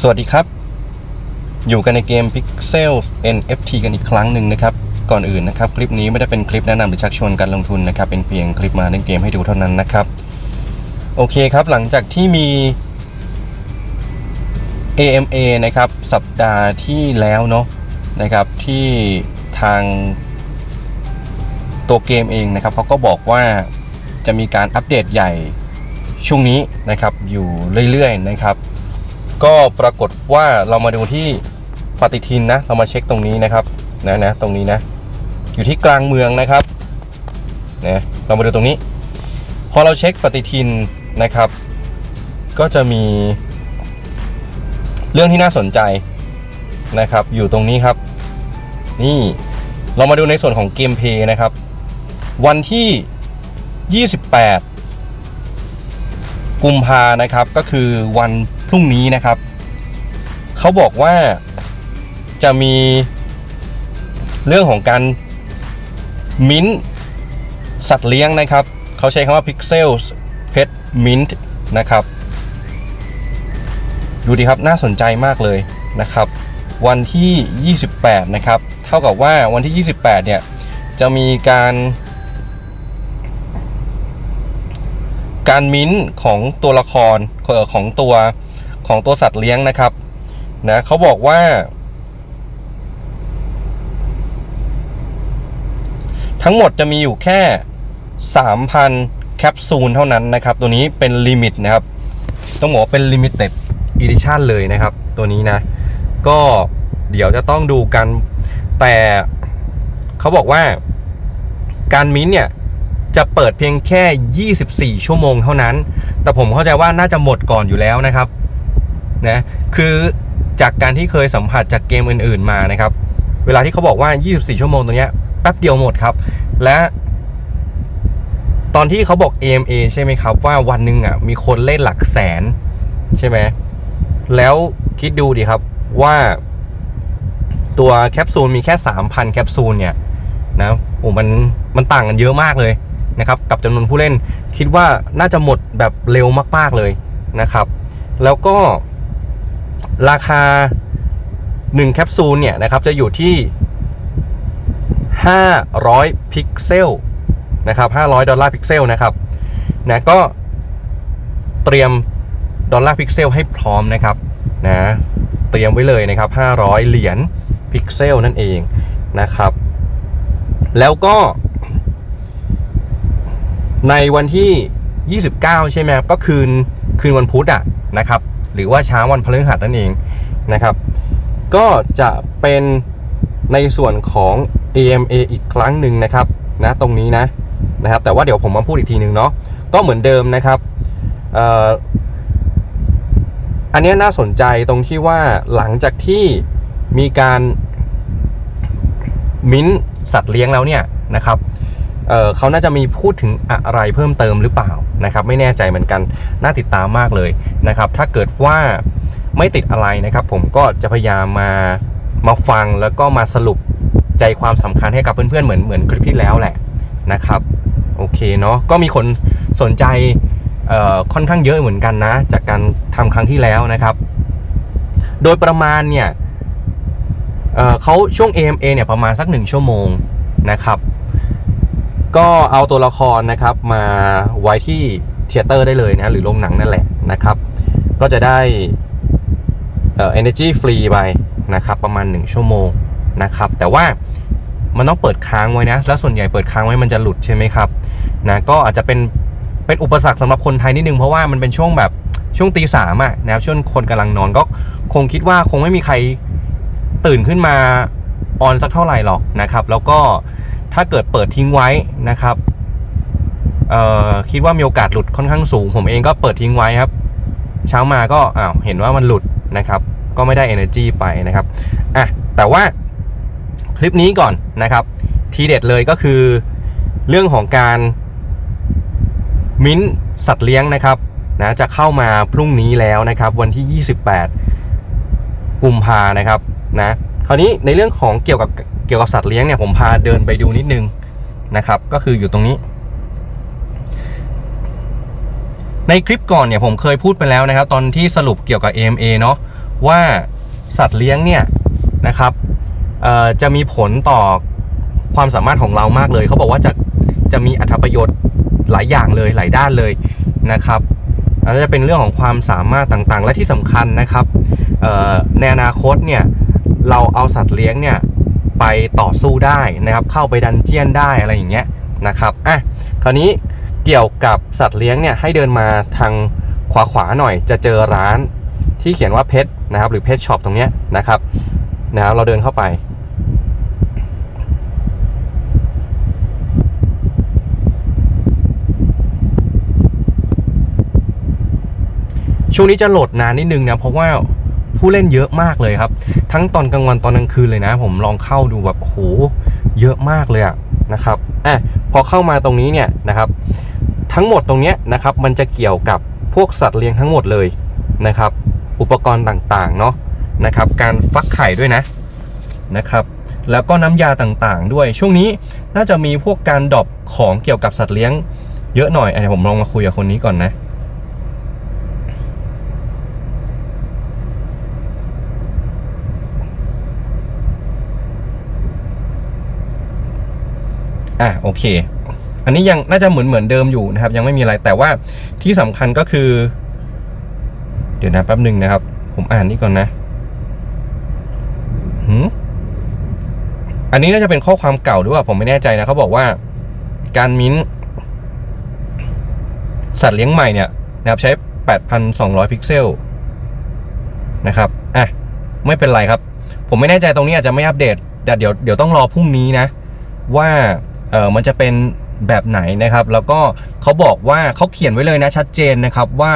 สวัสดีครับ อยู่กันในเกม Pixel NFT กันอีกครั้งหนึ่งนะครับ ก่อนอื่นนะครับ คลิปนี้ไม่ได้เป็นคลิปแนะนำหรือชักชวนการลงทุนนะครับ เป็นเพียงคลิปมาเล่นเกมให้ดูเท่านั้นนะครับ โอเคครับ หลังจากที่มี AMA นะครับ สัปดาห์ที่แล้วเนาะนะครับที่ทางตัวเกมเองนะครับเขาก็บอกว่าจะมีการอัปเดตใหญ่ช่วงนี้นะครับอยู่เรื่อยๆนะครับ ก็ปรากฏว่าเรามาดูที่ปฏิทินนะ เรามาเช็คตรงนี้นะครับนะนะตรงนี้นะ อยู่ที่กลางเมืองนะครับนะเรามาดูตรงนี้ พอเราเช็คปฏิทินนะครับ ก็จะมีเรื่องที่น่าสนใจนะครับ อยู่ตรงนี้ครับ นี่เรามาดูในส่วนของเกมเพย์นะครับ วันที่ 28 กุมภานะครับก็คือวัน พรุ่งนี้นะครับ เขาบอกว่าจะมีเรื่องของการมิ้นท์สัตว์เลี้ยงนะครับ เขาใช้คำว่า Pixels Pet Mint นะครับ ดูดีครับน่าสนใจมากเลยนะครับ วันที่ 28 นะครับ เท่ากับว่าวันที่ 28 เนี่ย จะมีการ การมิ้นท์ของตัวละครของตัว ของตัวสัตว์เลี้ยงนะครับนะเขาบอกว่า ทั้งหมดจะมีอยู่แค่ 3,000 แคปซูลเท่านั้นนะครับ ตัวนี้เป็นลิมิตนะครับ ต้องบอกว่าเป็น Limited Edition เลยนะครับ ตัวนี้นะ ก็เดี๋ยวจะต้องดูกัน แต่เขาบอกว่าการมิ้นเนี่ยจะเปิดเพียงแค่ 24 ชั่วโมงเท่านั้น แต่ผมเข้าใจว่าน่าจะหมดก่อนอยู่แล้วนะครับ นะคือจากการที่เคยสัมผัสจากเกมอื่น ๆมานะครับ เวลาที่เขาบอกว่า 24 ชั่วโมงตรงเนี้ยแป๊บเดียวหมดครับ และตอนที่เขาบอก AMA ใช่ไหมครับ ว่าวันหนึ่งอะมีคนเล่นหลักแสน ใช่ไหมแล้วคิดดูดิครับว่าตัวแคปซูลมีแค่ 3,000 แคปซูลเนี่ยนะโอ้มันมันต่างกันเยอะมากเลยนะครับ กับจำนวนผู้เล่นคิดว่าน่าจะหมดแบบเร็วมาก ๆเลยนะครับ แล้วก็ ราคา 1 แคปซูลเนี่ยนะครับจะอยู่ที่ 500 พิกเซลนะครับ500 ดอลลาร์พิกเซลนะครับนะก็เตรียมดอลลาร์พิกเซลให้พร้อมนะครับนะเตรียมไว้เลยนะครับ 500 เหรียญพิกเซลนั่นเองนะครับ แล้วก็ ในวันที่ 29 ใช่ไหมครับก็คืนคืนวันพุธอะนะครับ หรือว่าเช้าวันพฤหัสนั่นเองนะครับ ก็จะเป็นในส่วนของ AMA อีกครั้งหนึ่งนะครับนะตรงนี้นะนะครับ แต่ว่าเดี๋ยวผมมาพูดอีกทีหนึ่งเนาะก็เหมือนเดิมนะครับอันนี้น่าสนใจตรงที่ว่าหลังจากที่มีการมิ้นสัตว์เลี้ยงแล้วเนี่ยนะครับ เเขาน่าจะมีพูดถึงอะไรเพิ่มเติมหรือเปล่านะครับไม่แน่ใจเหมือนกันน่าติดตามมากเลยนะครับถ้าเกิดว่าไม่ติดอะไรนะครับ ผมก็จะพยายามมามาฟังแล้วก็มาสรุปใจความสำคัญให้กับเพื่อนๆเหมือนเหมือนคลิปที่แล้วแหละนะครับโอเคเนาะก็มีคนสนใจค่อนข้างเยอะเหมือนกันนะ จากการทำครั้งที่แล้วนะครับ โดยประมาณเนี่ยเเขาช่วง AMA เนี่ยประมาณสักหนึ่งชั่วโมงนะครับ ก็เอาตัวละครนะครับมาไว้ที่เทเตอร์ได้เลยนะหรือโรงหนังนั่นแหละนะครับ ก็จะได้เอ่อ energy free ไปนะครับประมาณ 1 ชั่วโมงนะครับ แต่ว่ามันต้องเปิดค้างไว้นะ แล้วส่วนใหญ่เปิดค้างไว้มันจะหลุดใช่ไหมครับนะก็อาจจะเป็นเป็นอุปสรรคสำหรับคนไทยนิดนึงเพราะว่ามันเป็นช่วงแบบช่วงตีสามอะนะครับช่วงคนกำลังนอนก็คงคิดว่าคงไม่มีใครตื่นขึ้นมาออนสักเท่าไหร่หรอกนะครับ แล้วก็ ถ้าเกิดเปิดทิ้งไว้นะครับคิดว่ามีโอกาสหลุดค่อนข้างสูง ผมเองก็เปิดทิ้งไว้ครับ เช้ามาก็อ้าวเห็นว่ามันหลุดนะครับ ก็ไม่ได้ energy ไปนะครับอะแต่ว่าคลิปนี้ก่อนนะครับ ทีเด็ดเลยก็คือเรื่องของการมิ้นท์สัตว์เลี้ยงนะครับนะจะเข้ามาพรุ่งนี้แล้วนะครับ วันที่ 28 กุมภานะครับนะ คราวนี้ในเรื่องของเกี่ยวกับเกี่ยวกับสัตว์เลี้ยงเนี่ยผมพาเดินไปดูนิดนึงนะครับ ก็คืออยู่ตรงนี้ ในคลิปก่อนเนี่ยผมเคยพูดไปแล้วนะครับ ตอนที่สรุปเกี่ยวกับ AMA เนาะว่าสัตว์เลี้ยงเนี่ยนะครับจะมีผลต่อความสามารถของเรามากเลย เขาบอกว่าจะจะมีอัตประโยชน์หลายอย่างเลยหลายด้านเลยนะครับอันนั้จะเป็นเรื่องของความสามารถต่างๆ และที่สำคัญนะครับในอนาคตเนี่ย เราเอาสัตว์เลี้ยงเนี่ยไปต่อสู้ได้นะครับ เข้าไปดันเจียนได้อะไรอย่างเงี้ยนะครับอะคราวนี้เกี่ยวกับสัตว์เลี้ยงเนี่ยให้เดินมาทางขวาขวาๆหน่อยจะเจอร้านที่เขียนว่าเพชรนะครับ หรือเพชรช็อปตรงเนี้ยนะครับนะครับเราเดินเข้าไป ช่วงนี้จะโหลดนานนิดนึงนะเพราะว่า ผู้เล่นเยอะมากเลยครับ ทั้งตอนกลางวันตอนกลางคืนเลยนะ ผมลองเข้าดูแบบโอ้โหเยอะมากเลยอะนะครับอะพอเข้ามาตรงนี้เนี่ยนะครับ ทั้งหมดตรงเนี้ยนะครับมันจะเกี่ยวกับพวกสัตว์เลี้ยงทั้งหมดเลยนะครับ อุปกรณ์ต่างๆเนาะนะครับ การฟักไข่ด้วยนะนะครับแล้วก็น้ำยาต่างๆ ด้วย ช่วงนี้น่าจะมีพวกการดรอปของเกี่ยวกับสัตว์เลี้ยง เยอะหน่อยอะเดี๋ยวผมลองมาคุยกับคนนี้ก่อนนะ อะโอเค อันนี้ยังน่าจะเหมือนเหมือนเดิมอยู่นะครับ ยังไม่มีอะไรแต่ว่าที่สำคัญก็คือ เดี๋ยวนะแป๊บหนึ่งนะครับ ผมอ่านนี่ก่อนนะหืมอันนี้น่าจะเป็นข้อความเก่าหรือเปล่าผมไม่แน่ใจนะเขาบอกว่า การมิ้น สัตว์เลี้ยงใหม่เนี่ยนะครับใช้ 8,200 พิกเซลนะครับอะไม่เป็นไรครับ ผมไม่แน่ใจตรงนี้อาจจะไม่อัปเดตแต่เดี๋ยวเดี๋ยวต้องรอพรุ่งนี้นะ ว่า เออมันจะเป็นแบบไหนนะครับ แล้วก็เขาบอกว่าเขาเขียนไว้เลยนะชัดเจนนะครับว่า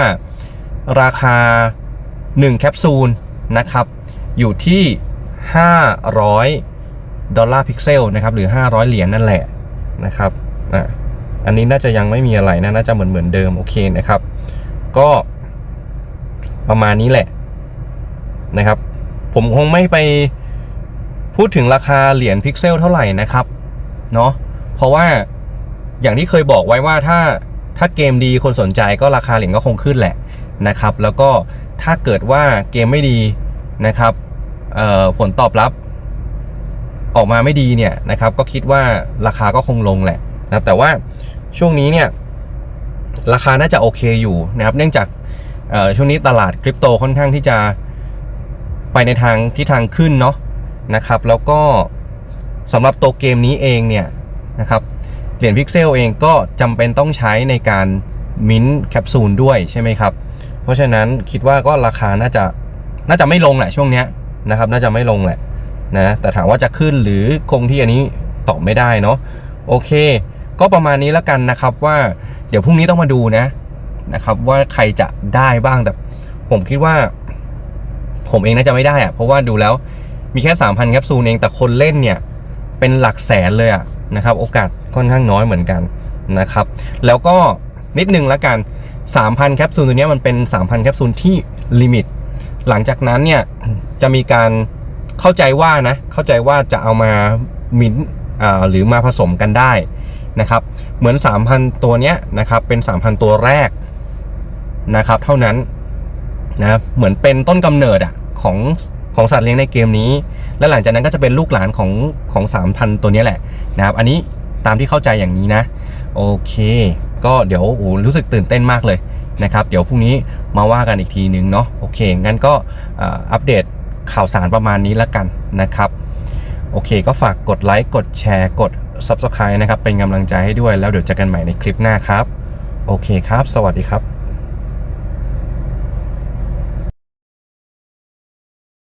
ราคา 1 แคปซูลนะครับ อยู่ที่ 500 ดอลลาร์พิกเซลนะครับ หรือ 500 เหรียญนั่นแหละนะครับอะอันนี้น่าจะยังไม่มีอะไรนะน่าจะเหมือนเหมือนเดิมโอเคนะครับ ก็ประมาณนี้แหละนะครับ ผมคงไม่ไปพูดถึงราคาเหรียญพิกเซลเท่าไหร่นะครับ เนาะ เพราะว่าอย่างที่เคยบอกไว้ว่าถ้าถ้าเกมดีคนสนใจก็ราคาเหรียญก็คงขึ้นแหละนะครับ แล้วก็ถ้าเกิดว่าเกมไม่ดีนะครับผลตอบรับออกมาไม่ดีเนี่ยนะครับ ก็คิดว่าราคาก็คงลงแหละนะแต่ว่าช่วงนี้เนี่ยราคาน่าจะโอเคอยู่นะครับ เนื่องจากช่วงนี้ตลาดคริปโตค่อนข้างที่จะไปในทางที่ทางขึ้นเนาะนะครับ แล้วก็สำหรับตัวเกมนี้เองเนี่ย นะครับ เหรียญพิกเซลเองก็จำเป็นต้องใช้ในการมิ้นแคปซูลด้วยใช่ไหมครับ เพราะฉะนั้นคิดว่าก็ราคาน่าจะน่าจะไม่ลงแหละช่วงเนี้ยนะครับน่าจะไม่ลงแหละนะแต่ถามว่าจะขึ้นหรือคงที่อันนี้ตอบไม่ได้เนาะโอเค ก็ประมาณนี้แล้วกันนะครับว่าเดี๋ยวพรุ่งนี้ต้องมาดูนะนะครับว่าใครจะได้บ้างแต่ผมคิดว่า ผมเองน่าจะไม่ได้อะเพราะว่าดูแล้วมีแค่ 3,000แคปซูลเองแต่คนเล่นเนี่ย เป็นหลักแสนเลยอะ นะครับ โอกาสค่อนข้างน้อยเหมือนกันนะครับ แล้วก็นิดนึงแล้วกัน 3,000 แคปซูลตัวนี้มันเป็น 3,000 แคปซูลที่ลิมิต หลังจากนั้นเนี่ยจะมีการเข้าใจว่านะ เข้าใจว่าจะเอามามินท์อ่าหรือมาผสมกันได้นะครับ เหมือน 3,000 ตัวเนี้ยนะครับ เป็น 3,000 ตัวแรกนะครับ เท่านั้นนะ เหมือนเป็นต้นกำเนิดอะของ ของสัตว์เลี้ยงในเกมนี้ และหลังจากนั้นก็จะเป็นลูกหลานของของ3,000ตัวนี้แหละนะครับ อันนี้ตามที่เข้าใจอย่างนี้นะ โอเค ก็เดี๋ยวโอ้รู้สึกตื่นเต้นมากเลยนะครับ เดี๋ยวพรุ่งนี้มาว่ากันอีกทีนึงเนาะโอเค งั้นก็อัปเดตข่าวสารประมาณนี้แล้วกันนะครับโอเค ก็ฝากกดไลค์ กดแชร์ กด Subscribe นะครับ เป็นกำลังใจให้ด้วย แล้วเดี๋ยวเจอกันใหม่ในคลิปหน้าครับ โอเคครับ สวัสดีครับ